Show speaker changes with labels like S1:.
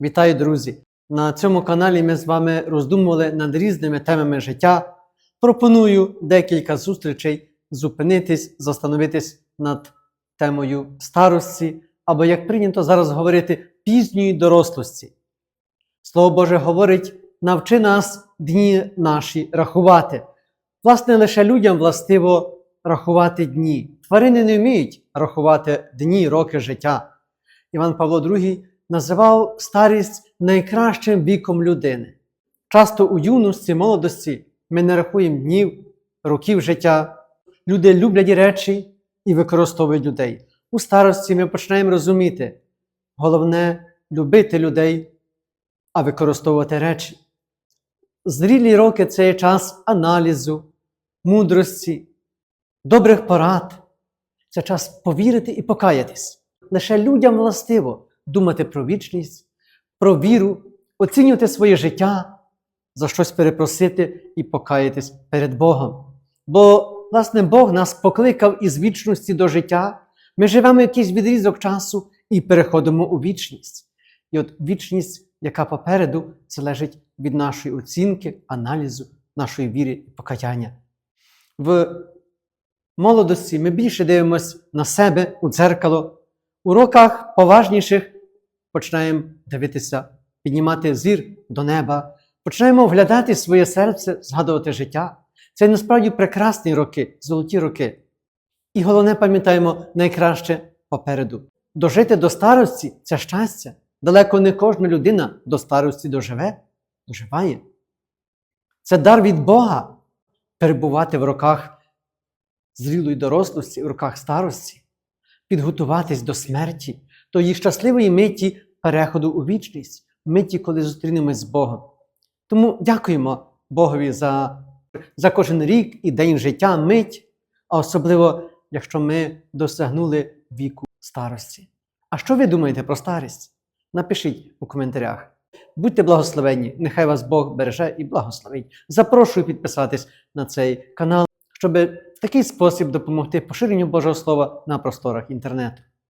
S1: Вітаю, друзі! На цьому каналі ми з вами роздумували над різними темами життя. Пропоную декілька зустрічей зупинитись, застановитись над темою старості, або, як прийнято зараз говорити, пізньої дорослості. Слово Боже говорить: навчи нас дні наші рахувати. Власне, лише людям властиво рахувати дні. Тварини не вміють рахувати дні, роки життя. Іван Павло II називав старість найкращим віком людини. Часто у юності, молодості ми не рахуємо днів, років життя. Люди люблять речі і використовують людей. У старості ми починаємо розуміти, головне любити людей, а використовувати речі. Зрілі роки це є час аналізу, мудрості, добрих порад. Це час повірити і покаятись. Лише людям властиво думати про вічність, про віру, оцінювати своє життя, за щось перепросити і покаятись перед Богом. Бо, власне, Бог нас покликав із вічності до життя. Ми живемо якийсь відрізок часу і переходимо у вічність. І от вічність, яка попереду, залежить від нашої оцінки, аналізу, нашої віри і покаяння. В молодості ми більше дивимося на себе у дзеркало. У роках поважніших починаємо дивитися, піднімати зір до неба, починаємо оглядати своє серце, згадувати життя. Це насправді прекрасні роки, золоті роки. І головне, пам'ятаємо найкраще попереду. Дожити до старості це щастя. Далеко не кожна людина до старості доживе, доживає. Це дар від Бога перебувати в роках зрілої дорослості, в роках старості, підготуватись до смерті, тої щасливої миті переходу у вічність, миті, коли зустрінемось з Богом. Тому дякуємо Богові за, за кожен рік і день життя, мить, а особливо, якщо ми досягнули віку старості. А що ви думаєте про старість? Напишіть у коментарях. Будьте благословенні, нехай вас Бог береже і благословить. Запрошую підписатись на цей канал, щоб в такий спосіб допомогти поширенню Божого Слова на просторах інтернету.